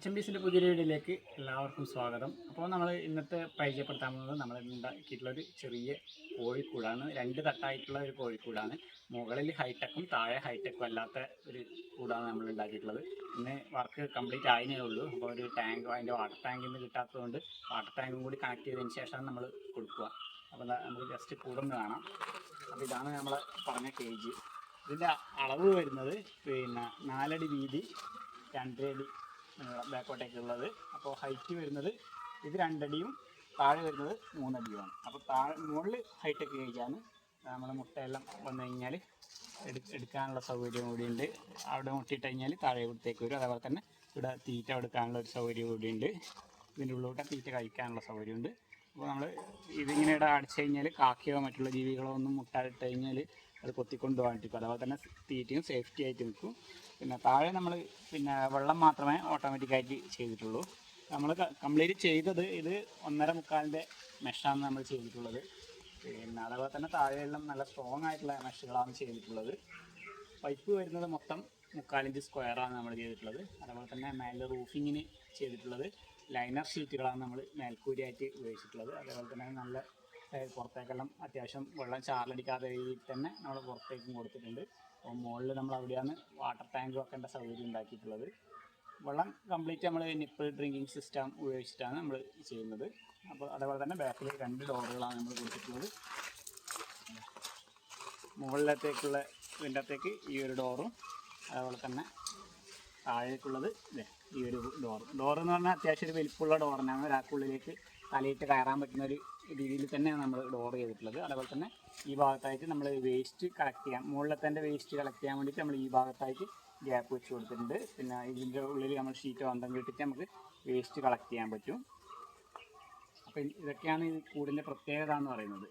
മച്ചമ്പീസിന്റെ പുതിയ വീഡിയോയിലേക്ക് എല്ലാവർക്കും സ്വാഗതം. അപ്പോൾ നമ്മൾ ഇന്നത്തെ പരിചയപ്പെടുത്താൻ പോകുന്നത് നമ്മൾ ഉണ്ടാക്കിയിട്ടുള്ള ഒരു ചെറിയ കോഴിക്കൂടാണ്. രണ്ട് തട്ടായിട്ടുള്ള ഒരു കോഴിക്കൂടാണ്. മുകളിൽ ഹൈടെക്കും താഴെ ഹൈടെക്കും അല്ലാത്ത ഒരു കൂടാണ് നമ്മൾ ഉണ്ടാക്കിയിട്ടുള്ളത്. ഇന്ന് വർക്ക് കംപ്ലീറ്റ് ആയതിനേ ഉള്ളൂ. അപ്പോൾ ഒരു ടാങ്ക് അതിന്റെ വാട്ടർ ടാങ്കിൽ നിന്ന് കിട്ടാത്തതുകൊണ്ട് വാട്ടർ ടാങ്കും കൂടി കണക്ട് ചെയ്തതിന് ശേഷമാണ് നമ്മൾ കൊടുക്കുക. അപ്പോൾ നമ്മൾ ജസ്റ്റ് കൂടും കാണാം. അപ്പോൾ ഇതാണ് നമ്മൾ പറഞ്ഞ കേജ് ഇതിന്റെ അളവ് വരുന്നത് പിന്നെ നാലടി വീതി രണ്ടടി ബാക്കോട്ടേക്കുള്ളത് അപ്പോൾ ഹൈറ്റ് വരുന്നത് ഇത് രണ്ടടിയും താഴെ വരുന്നത് മൂന്നടിയുമാണ്. അപ്പോൾ താഴെ മുകളിൽ ഹൈറ്റൊക്കെ കഴിച്ചാണ് നമ്മൾ മുട്ടയെല്ലാം വന്നു കഴിഞ്ഞാൽ എടു എടുക്കാനുള്ള സൗകര്യം കൂടിയുണ്ട് അവിടെ മുട്ടിയിട്ട് കഴിഞ്ഞാൽ താഴെ കൊടുത്തേക്ക് വരും. അതേപോലെ തന്നെ ഇവിടെ തീറ്റ എടുക്കാനുള്ള ഒരു സൗകര്യം കൂടിയുണ്ട് ഇതിന്റെ ഉള്ളിലോട്ട് തീറ്റ കഴിക്കാനുള്ള സൗകര്യമുണ്ട് അപ്പോൾ നമ്മൾ ഇതിങ്ങനെ ഇവിടെ അടച്ചു കഴിഞ്ഞാൽ കാക്കയോ മറ്റുള്ള ജീവികളോ ഒന്നും ഇട്ട് കഴിഞ്ഞാൽ അത് കൊത്തിക്കൊണ്ട് പോകാണ്ടിരിക്കും അതുപോലെ തന്നെ തീറ്റയും സേഫ്റ്റി ആയിട്ട് നിൽക്കും. പിന്നെ താഴെ നമ്മൾ പിന്നെ വെള്ളം മാത്രമേ ഓട്ടോമാറ്റിക്കായിട്ട് ചെയ്തിട്ടുള്ളൂ. നമ്മൾ കംപ്ലീറ്റ് ചെയ്തത് ഇത് ഒന്നര മുക്കാലിന്റെ മെഷാണ് നമ്മൾ ചെയ്തിട്ടുള്ളത്. പിന്നെ അതുപോലെ തന്നെ താഴെയെല്ലാം നല്ല സ്ട്രോങ് ആയിട്ടുള്ള മെഷുകളാണ് ചെയ്തിട്ടുള്ളത്. പൈപ്പ് വരുന്നത് മൊത്തം മുക്കാലിഞ്ച് സ്ക്വയറാണ് നമ്മൾ ചെയ്തിട്ടുള്ളത്. അതുപോലെ തന്നെ മേലെ റൂഫിങ്ങിന് ചെയ്തിട്ടുള്ളത്. ലൈനർ ഷീറ്റുകളാണ് നമ്മൾ മേൽക്കൂരിയായിട്ട് ഉപയോഗിച്ചിട്ടുള്ളത്. അതേപോലെ തന്നെ നല്ല പുറത്തേക്കെല്ലാം അത്യാവശ്യം വെള്ളം ചാറിലടിക്കാതെ തന്നെ നമ്മൾ പുറത്തേക്കും കൊടുത്തിട്ടുണ്ട്. അപ്പോൾ മുകളിൽ നമ്മൾ അവിടെയാണ് വാട്ടർ ടാങ്ക് വെക്കേണ്ട സൗകര്യം ഉണ്ടാക്കിയിട്ടുള്ളത്. വെള്ളം കംപ്ലീറ്റ് നമ്മൾ നിപ്പിൾ ഡ്രിങ്കിങ് സിസ്റ്റം ഉപയോഗിച്ചിട്ടാണ് നമ്മൾ ചെയ്യുന്നത്. അപ്പോൾ അതേപോലെ തന്നെ ബാക്കിൽ രണ്ട് ഡോറുകളാണ് നമ്മൾ കൊടുത്തിട്ടുള്ളത്. മുകളിലത്തേക്കുള്ള ഇതിന്റെ അകത്തേക്ക് ഈ ഒരു ഡോറും അതേപോലെ തന്നെ താഴേക്കുള്ളത് ഈ ഒരു ഡോർ. ഡോർ എന്ന് പറഞ്ഞാൽ അത്യാവശ്യം ഒരു വലിപ്പമുള്ള ഡോറിനാണ്. ഒരാൾക്കുള്ളിലേക്ക് തലയിട്ട് കയറാൻ പറ്റുന്ന ഒരു രീതിയിൽ തന്നെയാണ് നമ്മൾ ഡോർ ചെയ്തിട്ടുള്ളത്. അതേപോലെ തന്നെ ഈ ഭാഗത്തായിട്ട് നമ്മൾ വേസ്റ്റ് കളക്ട് ചെയ്യാം. മുകളിലത്തെ വേസ്റ്റ് കളക്ട് ചെയ്യാൻ വേണ്ടിയിട്ട് നമ്മൾ ഈ ഭാഗത്തായിട്ട് ഗ്യാപ്പ് വെച്ച് കൊടുത്തിട്ടുണ്ട്. പിന്നെ ഇതിന്റെ ഉള്ളിൽ നമ്മൾ ഷീറ്റ് എന്തെങ്കിലും ഇട്ടിട്ട് നമുക്ക് വേസ്റ്റ് കളക്ട് ചെയ്യാൻ പറ്റും. അപ്പം ഇതൊക്കെയാണ് ഈ കൂടിന്റെ പ്രത്യേകത എന്ന് പറയുന്നത്.